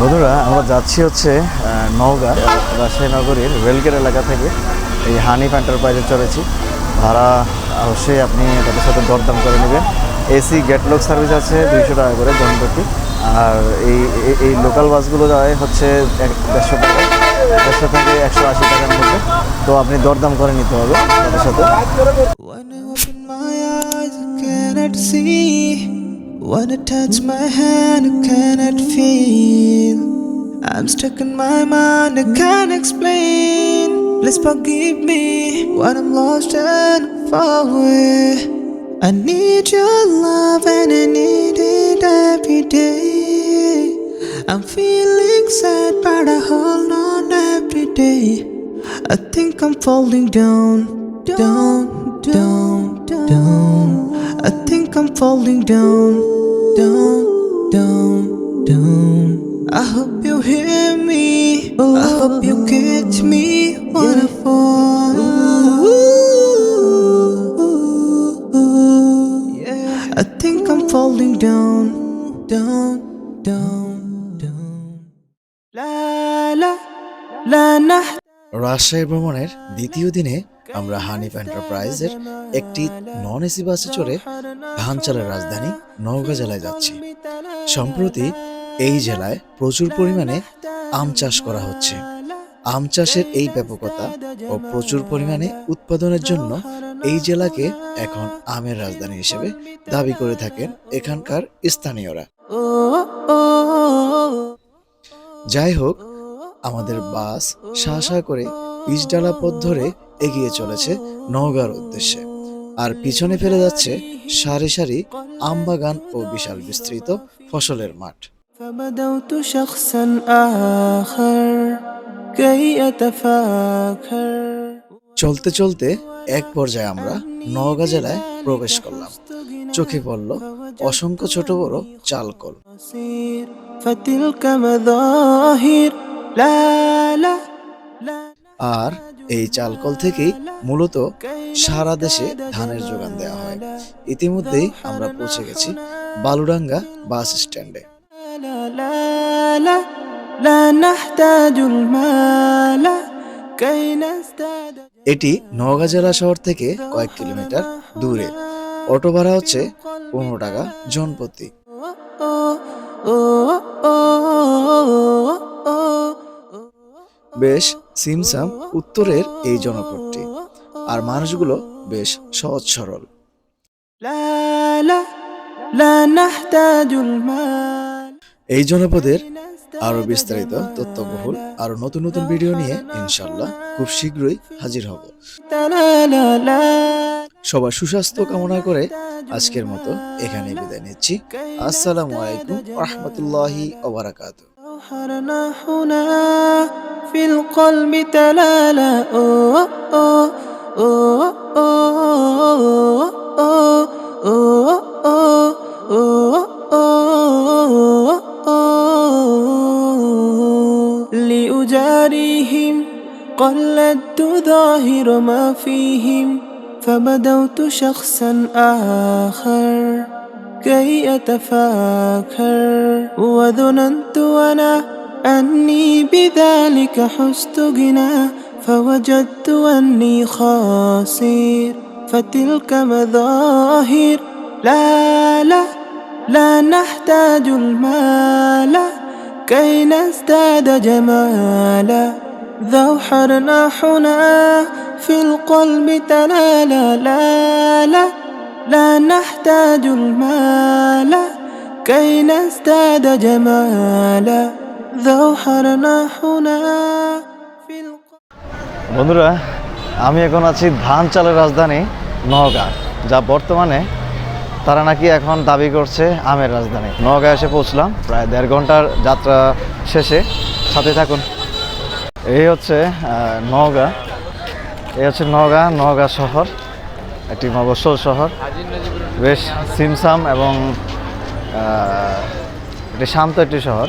বন্ধুরা, আমরা যাচ্ছি হচ্ছে নওগাঁ রাজশাহী নগরীর রেলগেট এলাকা থেকে। এই হানিফ এন্টারপ্রাইজে চড়েছি ভাড়া অবশ্যই আপনি তাদের সাথে দরদাম করে নেবেন। এসি গেট গেটলক সার্ভিস আছে, দুইশো টাকা করে জনপ্রতি। আর এই- এই লোকাল বাসগুলো যায় হচ্ছে এক- দেড়শো টাকা। দেড়শো থেকে একশো আশি টাকার মধ্যে। তো আপনি দরদাম করে নিতে হবে তাদের সাথে। I touch my hand, I cannot feel. I'm stuck in my mind, I can't explain. Please forgive me when I'm lost and far away. I need your love and I need it every day. I'm feeling sad, but I hold on every day. I think I'm falling down, down, down, down. I think I'm falling down, down, down, down. I hope you hear me. I hope you catch me when I fall. Yeah. I think I'm falling down, down, down, down. La la la nah. Rajshahi ভ্রমণের দ্বিতীয় দিনে আমরা হানিফ এন্টারপ্রাইজের একটি non AC বাসে চড়ে ধানচালের রাজধানী নওগাঁ জেলায় যাচ্ছি। সম্প্রতি এই জেলায় প্রচুর পরিমাণে আম চাষ করা হচ্ছে। আম চাষের এই ব্যাপকতা ও প্রচুর পরিমাণে উৎপাদনের জন্য এই জেলাকে এখন আমের রাজধানী হিসেবে দাবি করে থাকেন এখানকার স্থানীয়রা। যাই হোক আমাদের বাস সা সা করে পিচডালা পথ ধরে এগিয়ে চলেছে নওগাঁর উদ্দেশ্যে। আর পিছনে ফেলে যাচ্ছে সারি সারি আমবাগান ও বিশাল বিস্তৃত ফসলের মাঠ। চলতে চলতে এক পর্যায়ে আমরা নওগাঁ জেলায় প্রবেশ করলাম। চোখে পড়ল অসংখ্য ছোট বড় চালকল। আর এই চালকল থেকেই মূলত সারা দেশে ধানের যোগান দেওয়া হয় ইতিমধ্যেই আমরা পৌঁছে গেছি বালুডাঙ্গা বাস স্ট্যান্ডে এটি নওগাঁ জেলা শহর থেকে কয়েক কিলোমিটার দূরে অটো ভাড়া হচ্ছে পনেরো টাকা জনপ্রতি বেশ সিমসাম উত্তরের এই জনপদটি। আর মানুষগুলো বেশ সহজ সরল। এই জনপদের আরও বিস্তারিত তত্ত্ববহুল আরও নতুন নতুন ভিডিও নিয়ে ইনশাল্লাহ খুব শীঘ্রই হাজির হব। সবার সুস্বাস্থ্য কামনা করে আজকের মতো এখানে বিদায় নিচ্ছি। আসসালামু আলাইকুম রহমতুল্লাহ ওবরাকাত في القلب تلالا أوه أوه أوه أوه أوه أوه أوه لأجاريهم قلدت ظاهر ما فيهم فبدوت شخصا آخر كي أتفاكر وظننت أنا أني بذلك حزت غنى فوجدت أني خاسر. فتلك مظاهر لا لا لا نحتاج المال. كي نزداد جمالا ذوحرنا حنا في القلب تلالا. لا لا لا نحتاج المال. كي نزداد جمالا. বন্ধুরা, আমি এখন আছি ধান চালের রাজধানী নওগাঁ, যা বর্তমানে তারা নাকি এখন দাবি করছে আমের রাজধানী। নগাঁ এসে পৌঁছলাম, প্রায় দেড় ঘণ্টার যাত্রা শেষে। সাথে থাকুন। এই হচ্ছে নওগাঁ। এই হচ্ছে নওগাঁ নগাঁ শহর, একটি মফসল শহর। বেশ সিমসাম এবং একটি শান্ত একটি শহর।